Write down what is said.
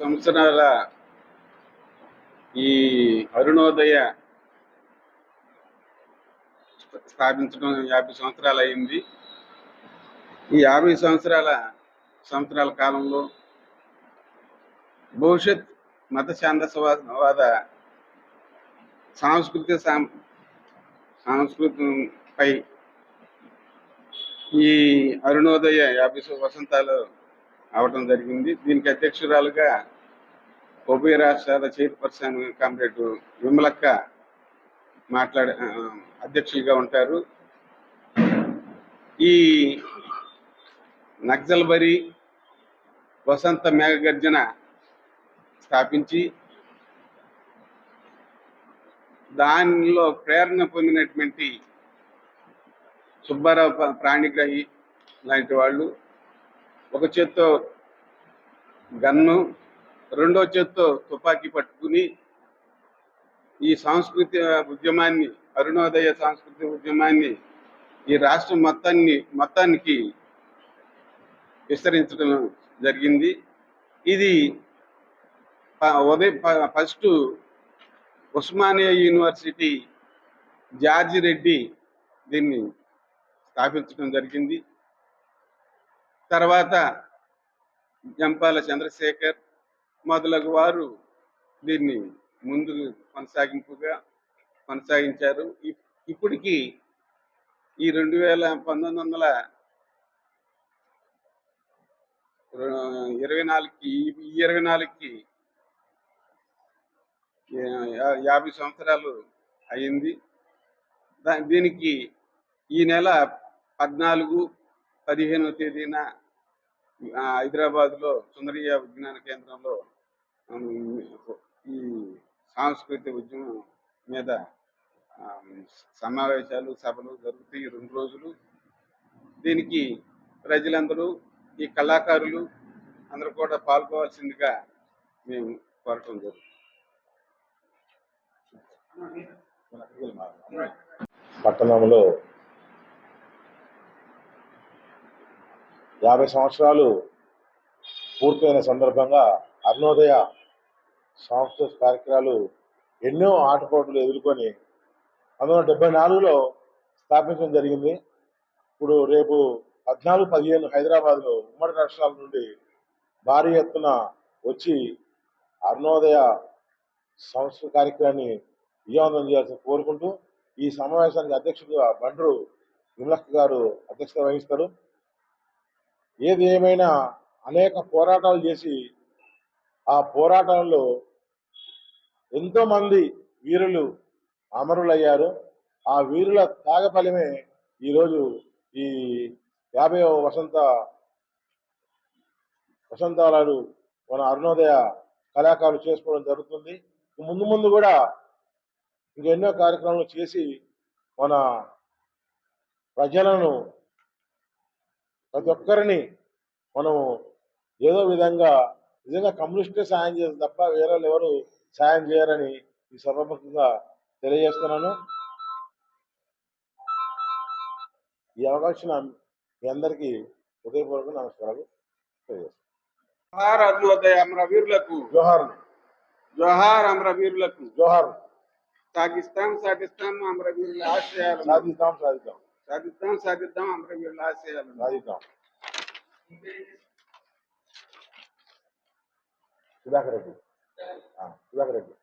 సంవత్సరాల ఈ అరుణోదయ స్థాపించడం యాభై సంవత్సరాలు అయింది. ఈ యాభై సంవత్సరాల సంవత్సరాల కాలంలో భవిష్యత్ మత ఛాందసవాద సాంస్కృతిక సాం- సంస్కృతిపై ఈ అరుణోదయ యాభై వసంతాలు అవటం జరిగింది. దీనికి అధ్యక్షురాలుగా ఉభయ రాష్ట్రాల చైర్పర్సన్ కామ్రేడ్ విమలక్క మాట్లాడే అధ్యక్షులుగా ఉంటారు. ఈ నక్సల్బరి వసంత మేఘగర్జన స్థాపించి దానిలో ప్రేరణ పొందినటువంటి సుబ్బారావు ప్రాణిగ్రహి లాంటి వాళ్ళు ఒక చేత్తో గన్ను రెండో చేత్తో తుపాకీ పట్టుకుని ఈ సాంస్కృతిక ఉద్యమాన్ని అరుణోదయ సాంస్కృతిక ఉద్యమాన్ని ఈ రాష్ట్రం మొత్తాన్ని మొత్తానికి విస్తరించడం జరిగింది. ఇది ప- ఉదయం ప- first Osmania university George Reddy దీన్ని స్థాపించడం జరిగింది. తర్వాత జంపాల చంద్రశేఖర్ మొదలగు వారు దీన్ని ముందు కొనసాగింపుగా కొనసాగించారు. ఇప్- ఈ రెండు వేల పంతొమ్మిది వందల ఇరవై నాలుగుకి ఈ ఇరవై నాలుగుకి యాభై సంవత్సరాలు అయింది. దా- దీనికి ఈ నెల పద్నాలుగు పదిహేనవ తేదీన హైదరాబాద్లో సుందరియ విజ్ఞాన కేంద్రంలో ఈ సాంస్కృతిక ఉద్యమం మీద సమావేశాలు సభలు జరుగుతాయి రెండు రోజులు. దీనికి ప్రజలందరూ ఈ కళాకారులు అందరూ కూడా పాల్గొవాల్సిందిగా మేము కోరటం జరుగుతుంది. పట్టణంలో యాభై సంవత్సరాలు పూర్తయిన సందర్భంగా అరుణోదయ సాంస్కృతిక కార్యక్రమాలు ఎన్నో ఆటపోట్లు ఎదుర్కొని పంతొమ్మిది డెబ్బై నాలుగులో స్థాపించడం జరిగింది. ఇప్పుడు రేపు పద్నాలుగు పదిహేను హైదరాబాద్లో ఉమ్మడి రాష్ట్రాల నుండి భారీ ఎత్తున వచ్చి అరుణోదయ సంస్కృతి కార్యక్రమాన్ని విజయవంతం చేయాల్సి కోరుకుంటూ ఈ సమావేశానికి అధ్యక్షుడిగా బండ్రు విమలక్ గారు అధ్యక్షత వహిస్తారు. ఏది ఏమైనా అనేక పోరాటాలు చేసి ఆ పోరాటంలో ఎంతోమంది వీరులు అమరులయ్యారు. ఆ వీరుల త్యాగఫలమే ఈరోజు ఈ యాభై వసంత వసంతాలు మన అరుణోదయ కళాకారులు చేసుకోవడం జరుగుతుంది. ముందు ముందు కూడా ఇంకెన్నో కార్యక్రమాలు చేసి మన ప్రజలను ప్రతి ఒక్కరిని మనము ఏదో విధంగా నిజంగా కమ్యూనిస్టే సాయం చేస్తారు తప్ప వేరే వాళ్ళు ఎవరు సాయం చేయరని ఈ సభాముఖంగా తెలియజేస్తున్నాను. ఈ అవకాశం మీ అందరికీ హృదయపూర్వక నమస్కారాలు అరుణోదయ అమరవీరులకు. జోహార్ జోహార్ అమరవీరులకు. జోహార్ సాగిస్తాం సాగిస్తాం అమరవీరుల ఆశయాలు సాధిద్దాం సాధిద్దాం సాధిద్దాం అందరూ వీళ్ళు ఆశయాలు సాధిద్దాం. సుధాకర్ రెడ్డి. సుధాకర్ రెడ్డి.